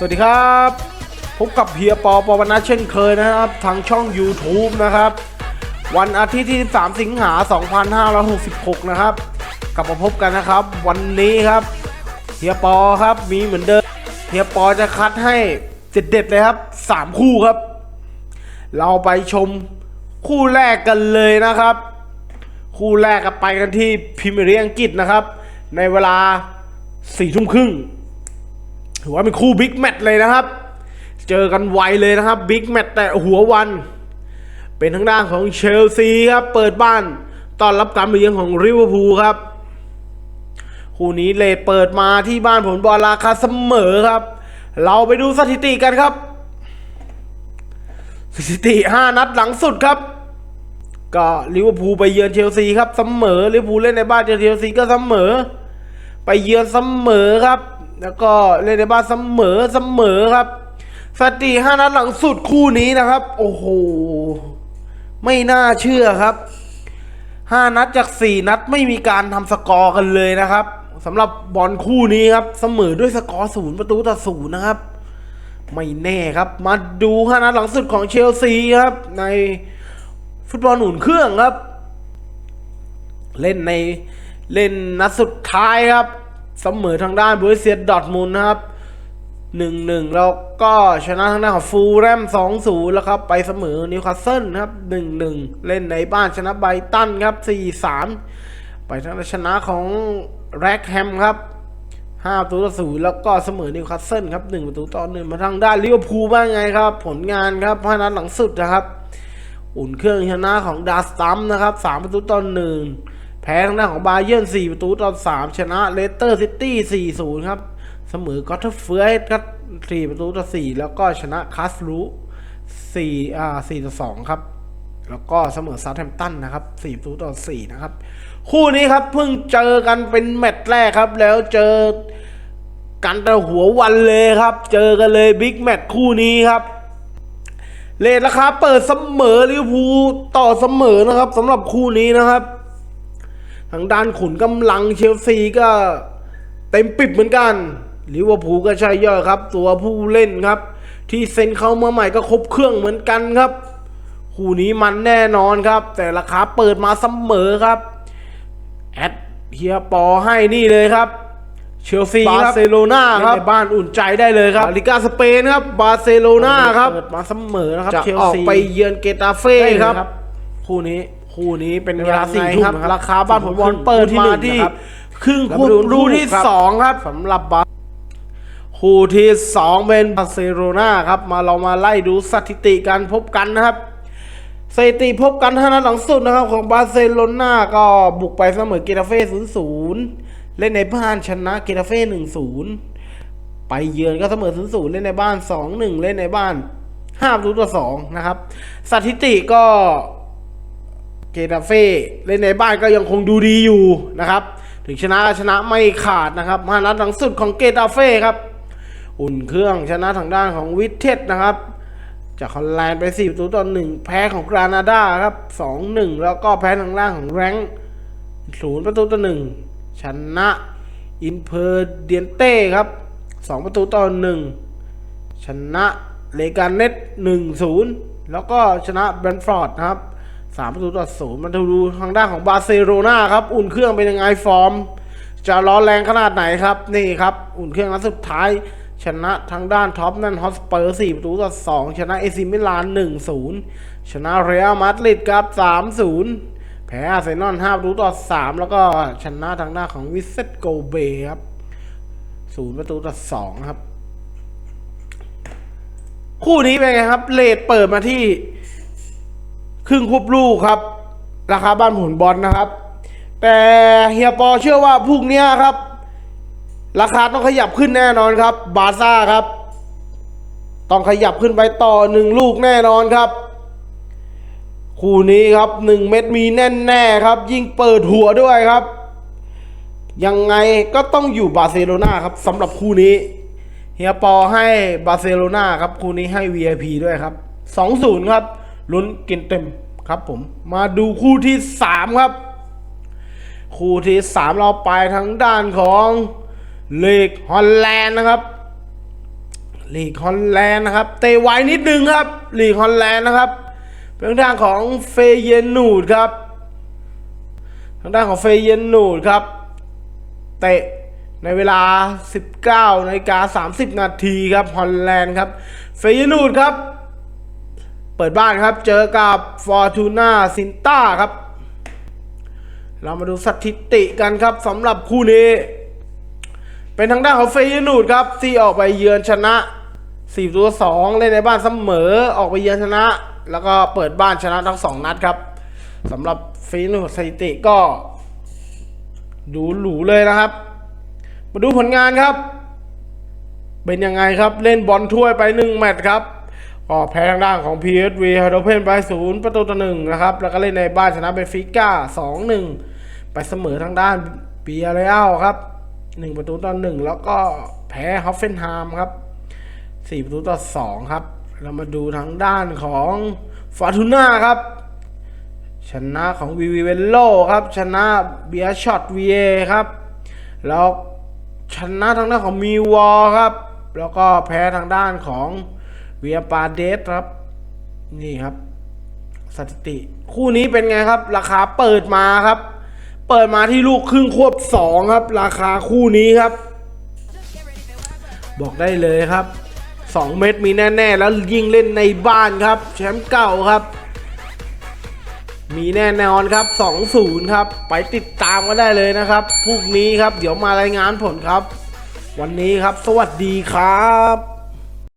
สวัสดีครับ พบกับเฮียปอปอวนาเช่นเคยนะครับทางช่อง YouTube นะครับ วันอาทิตย์ที่13สิงหา 2566 นะครับ กลับมาพบกันนะครับ วันนี้ครับเฮียปอครับมีเหมือนเดิมเฮียปอจะคัดให้เด็ดๆเลยครับ 3 คู่ครับ เราไปชมคู่แรกกันเลยนะครับ คู่แรกก็ไปกันที่พรีเมียร์ลีกอังกฤษนะครับ ในเวลา4ทุ่มครึ่ง ถือว่าเป็นคู่บิ๊กแมตช์เลยนะครับ เจอกันไวเลยนะครับบิ๊กแมตช์แต่หัววัน เป็นทางด้านของเชลซีครับ เปิดบ้านต้อนรับการมาเยือนของริเวอร์พูลครับ คู่นี้เลดเปิดมาที่บ้านผลบอลราคาเสมอครับ เราไปดูสถิติกันครับ สถิติ 5 นัดหลังสุดครับก็ลิเวอร์พูลไปเยือนเชลซีครับเสมอลิเวอร์พูลเล่นในบ้านเจอเชลซีก็เสมอ ไปเยือนเสมอครับ แล้วก็เล่นในบ้านเสมอเสมอครับสติห้านัดหลังสุดคู่นี้นะครับ โอ้โห ไม่น่าเชื่อครับห้านัดจากสี่นัดไม่มีการทำสกอร์กันเลยนะครับสำหรับบอลคู่นี้ครับ เสมอด้วยสกอร์ศูนย์ประตูต่อศูนย์นะครับ ไม่แน่ครับ มาดูห้านัดหลังสุดของเชลซีครับ ในฟุตบอลหนุนเครื่องครับ เล่นในเล่นนัดสุดท้ายครับ เสมอทางด้านบรูเซียดอทมุนด์นะครับหนึ่งหนึ่งแล้วก็ชนะทางด้านของฟูลแรมสองศูนย์แล้วครับไปเสมอนิวคาสเซิลครับหนึ่งหนึ่งเล่นในบ้านชนะไบตันครับสี่สามไปทางด้านชนะของแร็กแฮมครับห้าประตูต่อศูนย์แล้วก็เสมอนิวคาสเซิลครับหนึ่งประตูต่อหนึ่งมาทางด้านลิเวอร์พูลบ้างไงครับ ผลงานครับห้านัดหลังสุดนะครับ อุ่นเครื่องชนะของดาสตัมนะครับสามประตูต่อหนึ่ง พ้ทางด้านของบาเยิร์นสี่ประตูต่อสามชนะเลสเตอร์ซิตี้สี่ศูนย์ครับ เสมอกอตเทเฟืร์สครับสี่ประตูต่อสี่แล้วก็ชนะคัสรูสี่อ่าสี่ต่อสองครับ แล้วก็เสมอซาแทมตันนะครับสี่ประตูต่อสี่นะครับ คู่นี้ครับเพิ่งเจอกันเป็นแมตช์แรกครับ แล้วเจอกันแต่หัววันเลยครับ เจอกันเลยบิ๊กแมตช์คู่นี้ครับเลทราคาเปิดเสมอลิเวอร์พูลต่อเสมอนะครับสำหรับคู่นี้นะครับ ทางด้านขุนกำลังเชลซีก็เต็มปิดเหมือนกันลิเวอร์พูลก็ใช่ย่อยครับ ตัวผู้เล่นครับ ที่เซ็นเข้ามาใหม่ก็ครบเครื่องเหมือนกันครับ คู่นี้มันแน่นอนครับ แต่ราคาเปิดมาเสมอครับแอดเฮียปอให้นี่เลยครับเชลซีบาร์เซโลนาครับในบ้านอุ่นใจได้เลยครับลิกาสเปนครับบาร์เซโลนาครับเปิดมาเสมอนะครับจะออกไปเยือนเกตาเฟ่ครับ คู่นี้ คู่นี้เป็นเวลาสี่ทุ่มครับราคาบ้านผลบอลเปิดมาที่ครึ่งควบรูที่สองครับสำหรับบาคู่ที่สองเป็นบาร์เซโลนาครับมาเรามาไล่ดูสถิติการพบกันนะครับสถิติพบกันห้านัดหลังสุดนะครับ ของบาร์เซโลนาก็บุกไปเสมอเกตาเฟ่ศูนย์ศูนย์เล่นในบ้านชนะเกตาเฟ่หนึ่งศูนย์ไปเยือนก็เสมอศูนย์ศูนย์เล่นในบ้านสองหนึ่งเล่นในบ้านห้าประตูต่อสองนะครับ สถิติก็เก ตาเฟ่เล่นในบ้านก็ยังคงดูดีอยู่นะครับ ถึงชนะชนะไม่ขาดนะครับห้านัดหลังสุดของเกตาเฟ่ครับ อุ่นเครื่องชนะทางด้านของวิเทสนะครับ จากฮอลแลนด์ไป4ประตูต่อหนึ่งแพ้ของกรานาดาครับ 2 1 แล้วก็แพ้ทางล่างของแรงศูนย์ประตูต่อหนึ่งชนะอินเพอร์เดียนเต้ครับ 2 ประตูต่อหนึ่งชนะเลกาเนต1 0 แล้วก็ชนะแบรนฟอร์ดนะครับ 3ประตูต่อศูนย์มาดูทางด้านของบาร์เซโลนาครับ อุ่นเครื่องเป็นยังไงฟอร์ม จะร้อนแรงขนาดไหนครับ นี่ครับ อุ่นเครื่องนัดสุดท้าย ชนะทางด้านท็อปนั่นฮอสเปอร์4ประตูต่อ2ชนะเอซิมิลาน1-0ชนะเรอัลมาดริดครับ3-0แพ้อาร์เซนอล5ประตูต่อ3แล้วก็ชนะทางด้านของวิเซตโกเบครับ0ประตูต่อ2ครับ คู่นี้เป็นไงครับเลทเปิดมาที่ ครึ่งคุบลูกครับ ราคาบ้านผลบอลนะครับ แต่เฮียปอเชื่อว่าพรุ่งนี้ครับ ราคาต้องขยับขึ้นแน่นอนครับ บาร์ซ่าครับ ต้องขยับขึ้นไปต่อหนึ่งลูกแน่นอนครับ คู่นี้ครับหนึ่งเม็ดมีแน่แน่ๆครับ ยิ่งเปิดหัวด้วยครับ ยังไงก็ต้องอยู่บาร์เซโลนาครับสำหรับคู่นี้เฮียปอให้บาร์เซโลนาครับคู่นี้ให้ VIP ด้วยครับ 2-0 ครับ ลุ้นกินเต็มครับผม มาดูคู่ที่ 3 ครับ คู่ที่ 3 เราไปทางด้านของลีกฮอลแลนด์นะครับลีกฮอลแลนด์นะครับเตะไวนิดนึงครับลีกฮอลแลนด์นะครับเป็นทางด้านของเฟเยนูดครับ ทางด้านของเฟเยนูดครับ เตะในเวลา 19นาฬิกา30 นาทีครับฮอลแลนด์ครับ เฟเยนูดครับ เปิดบ้านครับ เจอกับฟอร์ตูน่าซินต้าครับ เรามาดูสถิติกันครับสำหรับคู่นี้ เป็นทางด้านของเฟยนูดครับที่ออกไปเยือนชนะ4ตัว2เล่นในบ้านเสมอออกไปเยือนชนะ แล้วก็เปิดบ้านชนะทั้งสองนัดครับสำหรับเฟยนูดสถิติก็ ดูหรูเลยนะครับ มาดูผลงานครับ เป็นยังไงครับเล่นบอลถ้วยไป 1 แมตช์ครับ ก็แพ้ทางด้านของ PSV ฮาโดเพนไป0ประตูต่อหนึ่งนะครับ แล้วก็เล่นในบ้านชนะเบฟิก้า2-1ไปเสมอทางด้านเบียร์เรอัลครับ1ประตูต่อหนึ่งแล้วก็แพ้ฮอฟเฟนไฮม์ครับ4ประตูต่อ2ครับ เรามาดูทางด้านของฟาทูน่าครับ ชนะของวีวีเวลโลครับ ชนะเบียช็อตวีเอครับ แล้วชนะทางด้านของมีวอลครับ แล้วก็แพ้ทางด้านของ เวียปาเดสครับ นี่ครับ สถิติ คู่นี้เป็นไงครับ ราคาเปิดมาครับ เปิดมาที่ลูกครึ่งควบสองครับ ราคาคู่นี้ครับ บอกได้เลยครับ2เม็ดมีแน่ๆ แล้วยิ่งเล่นในบ้านครับ แชมป์เก่าครับ มีแน่นอนครับ2-0ครับ ไปติดตามกันได้เลยนะครับพรุ่งนี้ครับ เดี๋ยวมารายงานผลครับ วันนี้ครับ สวัสดีครับ